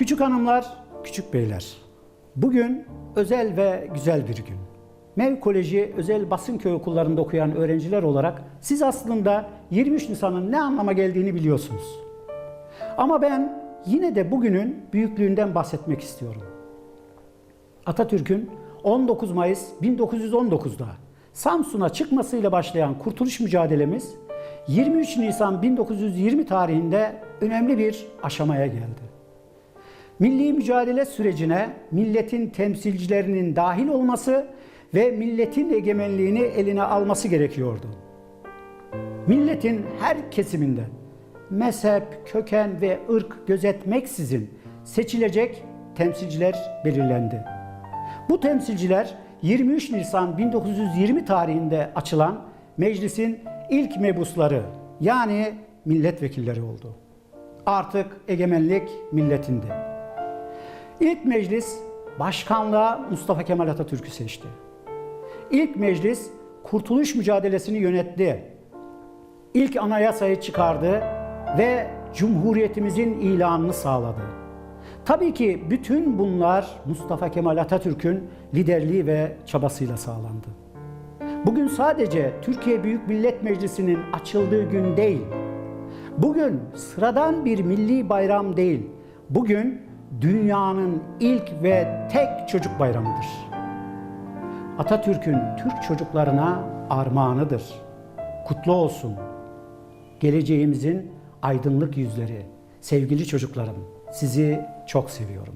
Küçük hanımlar, küçük beyler. Bugün özel ve güzel bir gün. MEV Koleji özel basın köy okullarında okuyan öğrenciler olarak siz aslında 23 Nisan'ın ne anlama geldiğini biliyorsunuz. Ama ben yine de bugünün büyüklüğünden bahsetmek istiyorum. Atatürk'ün 19 Mayıs 1919'da Samsun'a çıkmasıyla başlayan kurtuluş mücadelemiz 23 Nisan 1920 tarihinde önemli bir aşamaya geldi. Milli mücadele sürecine milletin temsilcilerinin dahil olması ve milletin egemenliğini eline alması gerekiyordu. Milletin her kesiminden mezhep, köken ve ırk gözetmeksizin seçilecek temsilciler belirlendi. Bu temsilciler 23 Nisan 1920 tarihinde açılan meclisin ilk mebusları yani milletvekilleri oldu. Artık egemenlik milletindi. İlk meclis başkanlığa Mustafa Kemal Atatürk'ü seçti. İlk meclis kurtuluş mücadelesini yönetti. İlk anayasayı çıkardı ve Cumhuriyetimizin ilanını sağladı. Tabii ki bütün bunlar Mustafa Kemal Atatürk'ün liderliği ve çabasıyla sağlandı. Bugün sadece Türkiye Büyük Millet Meclisi'nin açıldığı gün değil. Bugün sıradan bir milli bayram değil. Bugün dünyanın ilk ve tek çocuk bayramıdır. Atatürk'ün Türk çocuklarına armağanıdır. Kutlu olsun. Geleceğimizin aydınlık yüzleri. Sevgili çocuklarım, sizi çok seviyorum.